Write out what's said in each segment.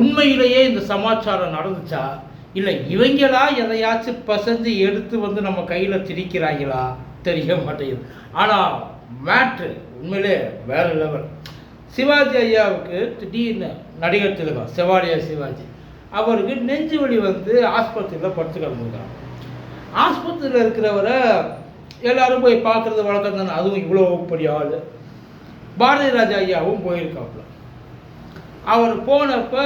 உண்மையிலேயே இந்த சமாச்சாரம் நடந்துச்சா? இல்லை இவங்களா எதையாச்சும் பசஞ்சு எடுத்து வந்து நம்ம கையில் திரிக்கிறாங்களா தெரிய மாட்டேங்குது. ஆனால் மேட்ரு உண்மையிலே வேற லெவல் சிவாஜி ஐயாவுக்கு திடீர்னு நடிகர் திலகம் செவாலியா சிவாஜி அவருக்கு நெஞ்சு வலி வந்து ஆஸ்பத்திரியில் படுத்து கிடந்துருக்காங்க. ஆஸ்பத்திரியில் இருக்கிறவரை எல்லாரும் போய் பார்க்குறது வழக்கம் தானே அதுவும் இவ்வளோ பெரிய ஆள். பாரதி ராஜா ஐயாவும் போயிருக்காப்புல. அவர் போனப்போ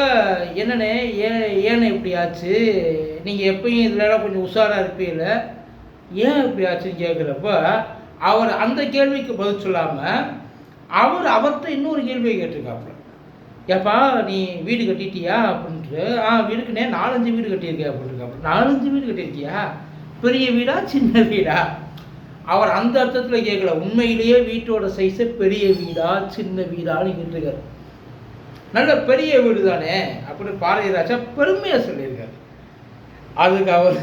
என்னண்ணே ஏன் ஏன்னு இப்படி ஆச்சு? நீங்கள் எப்பயும் இதுலலாம் கொஞ்சம் உஷாராக இருப்பீங்கள ஏன் இப்படி ஆச்சுன்னு கேட்குறப்ப அவர் அந்த கேள்விக்கு பதில் சொல்லாமல் அவர் அவர்கிட்ட இன்னொரு கேள்வியை கேட்டிருக்காப்புல. ஏப்பா நீ வீடு கட்டிட்டியா? அப்படின்ட்டு ஆ வீடுக்குனே நாலஞ்சு வீடு கட்டியிருக்கியா அப்படின்ட்டு நாலஞ்சு வீடு கட்டியிருக்கியா? பெரிய வீடா சின்ன வீடா? அவர் அந்த அர்த்தத்தில் கேட்கல. உண்மையிலேயே வீட்டோட சைஸை பெரிய வீடா சின்ன வீடான்னு கேட்டிருக்காரு. நல்ல பெரிய வீடு தானே அப்படின்னு பாரதிராஜா பெருமையாக சொல்லியிருக்காரு. அதுக்கு அவர்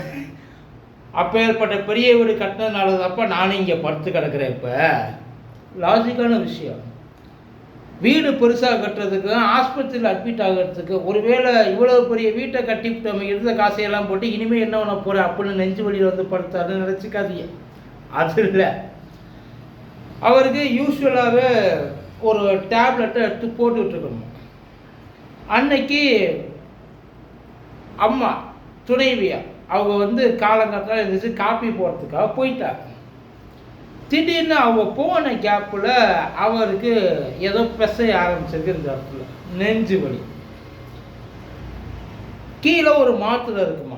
அப்பேற்பட்ட பெரிய வீடு கட்டினதுனால தான்ப்பா நானும் இங்கே படுத்து கிடக்கிறேன் இப்போ. லாஜிக்கான விஷயம். வீடு பெருசாக கட்டுறதுக்கு ஆஸ்பத்திரியில் அட்மிட் ஆகிறதுக்கு ஒருவேளை இவ்வளோ பெரிய வீட்டை கட்டிவிட்டு நம்ம இருந்த காசையெல்லாம் போட்டு இனிமேல் என்ன பண்ண போகிறேன் அப்படின்னு நெஞ்சு வழியில் வந்து படுத்தாருன்னு நினச்சிக்காதீங்க. அது இல்லை. அவருக்கு யூஸ்வலாகவே ஒரு டேப்லெட்டை எடுத்து போட்டுக்கிட்டு இருக்கணும். அன்னைக்கு அம்மா துணைவியா அவங்க வந்து காலங்கத்தில் இருந்துச்சு காப்பி போடுறதுக்காக போயிட்டாங்க. திடீர்னு அவங்க போன கேப்பில் அவருக்கு ஏதோ பெசைய ஆரம்பிச்சிருக்கு இந்த இடத்துல. நெஞ்சு வலி. கீழே ஒரு மாத்திரை இருக்குமா?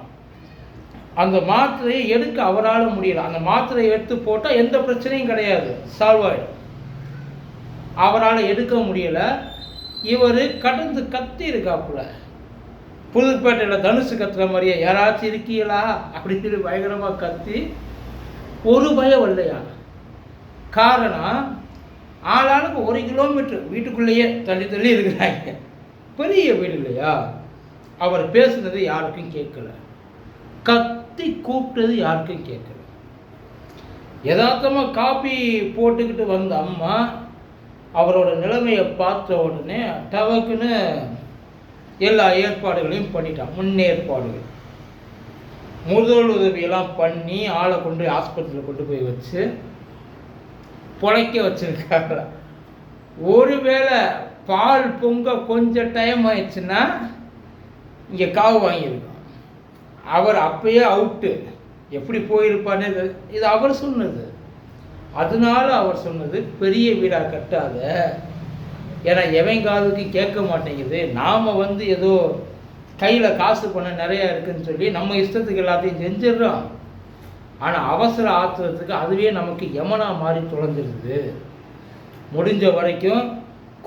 அந்த மாத்திரையை எடுக்க அவரால் முடியல. அந்த மாத்திரையை எடுத்து போட்டால் எந்த பிரச்சனையும் கிடையாது. சால்வ் ஆகிடும் அவரால் எடுக்க முடியலை. இவர் கடந்து கத்தி இருக்காப்புல புதுப்பேட்டையில் தனுசு கத்துற மாதிரியே யாராச்சும் இருக்கீங்களா? அப்படின்னு சொல்லி பயங்கரமாக கத்தி ஒரு பயம் இல்லையா? காரணம் ஆளாளுக்கு ஒரு கிலோமீட்டர் வீட்டுக்குள்ளேயே தள்ளி தள்ளி இருக்கிறாங்க. பெரிய வீடு இல்லையா? அவர் பேசுனது யாருக்கும் கேட்கல. கத்தி கூப்பிட்டது யாருக்கும் கேட்கல. யதார்த்தமாக காப்பி போட்டுக்கிட்டு வந்த அம்மா அவரோட நிலைமையை பார்த்த உடனே டவக்குன்னு எல்லா ஏற்பாடுகளையும் பண்ணிட்டான் முன்னேற்பாடுகள். முதல் உதவியெல்லாம் பண்ணி ஆளை கொண்டு போய் ஆஸ்பத்திரியில் கொண்டு போய் வச்சு பொழைக்க வச்சிருக்காங்க ஒருவேளை பால் பொங்க கொஞ்சம் டைம் ஆயிடுச்சுன்னா இங்கே காவு வாங்கியிருக்கான் அவர் அப்பயே அவுட்டு எப்படி போயிருப்பான்னு இது அவர் சொன்னது. அதனால அவர் சொன்னது பெரிய வீடாக கட்டாத. ஏன்னா எவன் காதுக்கு கேட்க மாட்டேங்குது. நாம் வந்து ஏதோ கையில் காசு பணம் நிறையா இருக்குதுன்னு சொல்லி நம்ம இஷ்டத்துக்கு எல்லாத்தையும் செஞ்சிடுறோம். ஆனால் அவசர ஆத்திரத்துக்கு அதுவே நமக்கு யமனா மாறி தொலைஞ்சிருது. முடிஞ்ச வரைக்கும்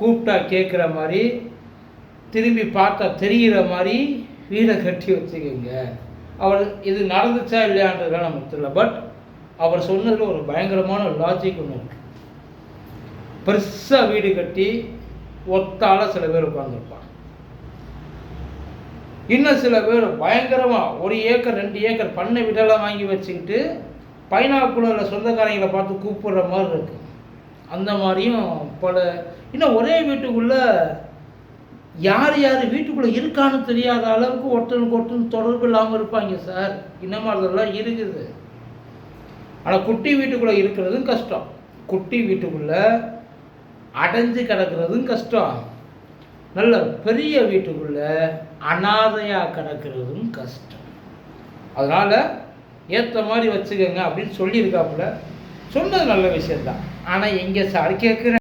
கூப்பிட்டா கேட்குற மாதிரி திரும்பி பார்த்தா தெரிகிற மாதிரி வீடை கட்டி வச்சுக்கோங்க. அவர் இது நடந்துச்சா இல்லையான்றதுலாம் நமக்கு தெரியல. பட் அவர் சொன்னதில் ஒரு பயங்கரமான லாஜிக் ஒன்று பெருசாக வீடு கட்டி ஒத்தால சில பேர் உட்காந்துருப்பாங்க இன்னும் சில பேர் பயங்கரமாக ஒரு ஏக்கர் ரெண்டு ஏக்கர் பண்ணை வீடெல்லாம் வாங்கி வச்சுக்கிட்டு பைனாக்குளரில் சொந்தக்காரங்களை பார்த்து கூப்பிடுற மாதிரி இருக்கு. அந்த மாதிரியும் பல இன்னும் ஒரே வீட்டுக்குள்ள யார் யார் வீட்டுக்குள்ளே இருக்கான்னு தெரியாத அளவுக்கு ஒருத்தனுக்கு ஒருத்தன் தொடர்பு இல்லாமல் இருப்பாங்க சார். இந்த மாதிரிலாம் இருக்குது. ஆனால் குட்டி வீட்டுக்குள்ளே இருக்கிறதும் கஷ்டம். குட்டி வீட்டுக்குள்ளே அடைஞ்சு கிடக்கிறதும் கஷ்டம். நல்ல பெரிய வீட்டுக்குள்ள அனாதையாக கிடக்கிறதும் கஷ்டம். அதனால் ஏற்ற மாதிரி வச்சுக்கோங்க அப்படின்னு சொல்லியிருக்காப்புல. சொன்னது நல்ல விஷயம்தான். ஆனால் எங்கே சார் கேட்குறேன்